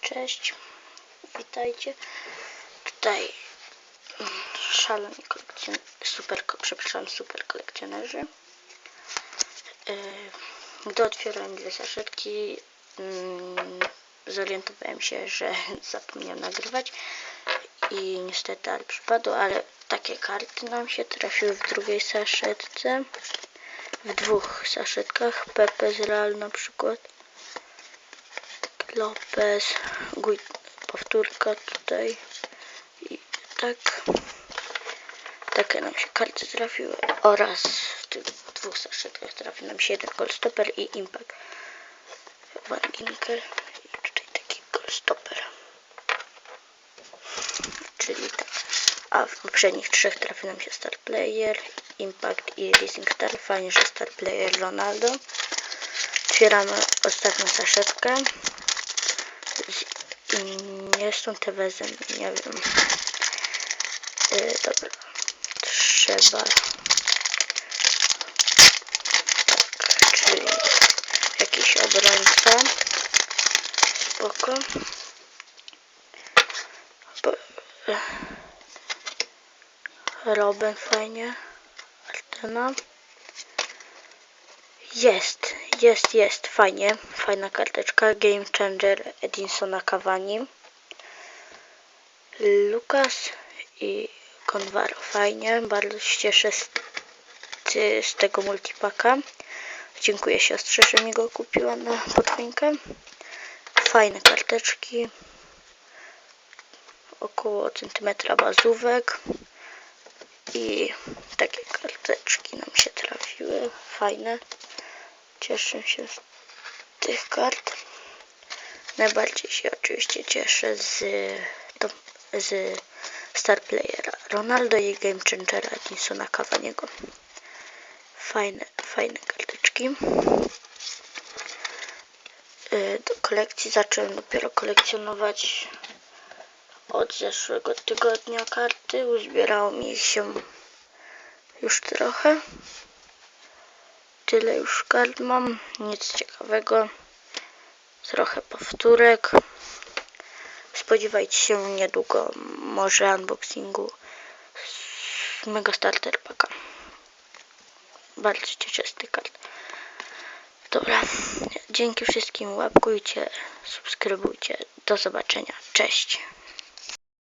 Cześć, witajcie. Tutaj mm, szaleni kolekcjon... super, przepraszam, super kolekcjonerzy. Yy, Gdy otwierałem dwie saszetki, mm, zorientowałem się, że zapomniałem nagrywać i niestety ale przypadło, ale takie karty nam się trafiły w drugiej saszetce. W dwóch saszetkach, Pepe z Real na przykład. Lopez, Guj, powtórka tutaj i tak. Takie nam się karty trafiły oraz w tych dwóch saszetkach trafił nam się jeden Goldstopper i Impact Van Ginkel i tutaj taki Goldstopper. Czyli tak. A w poprzednich trzech trafił nam się Star Player, Impact i Racing Star. Fajnie, że Star Player Ronaldo. Otwieramy ostatnią saszetkę. Z- Nie są te wezem, nie wiem. Yy, dobra. Trzeba. Tak, czyli jakiś obrońca. Spoko. Bo, Robin fajnie. Altena. Jest, jest, jest, fajnie, fajna karteczka, Game Changer Edinsona Cavani, Lukas i Convaro, fajnie, bardzo się cieszę z, z, z tego multipaka, dziękuję siostrze, że mi go kupiła na podwójkę, fajne karteczki, około centymetra bazówek. I takie karteczki nam się trafiły, fajne. Cieszę się z tych kart. Najbardziej się oczywiście cieszę z, to, z Star Playera Ronaldo i Game Changera Edinsona Cavaniego. Fajne, fajne karteczki. Y, Do kolekcji zacząłem dopiero kolekcjonować od zeszłego tygodnia karty. Uzbierało mi się już trochę. Tyle już kart mam. Nic ciekawego. Trochę powtórek. Spodziewajcie się niedługo może unboxingu z mego starter packa. Bardzo cieszę z tych kart. Dobra. Dzięki wszystkim. Łapkujcie, subskrybujcie. Do zobaczenia. Cześć.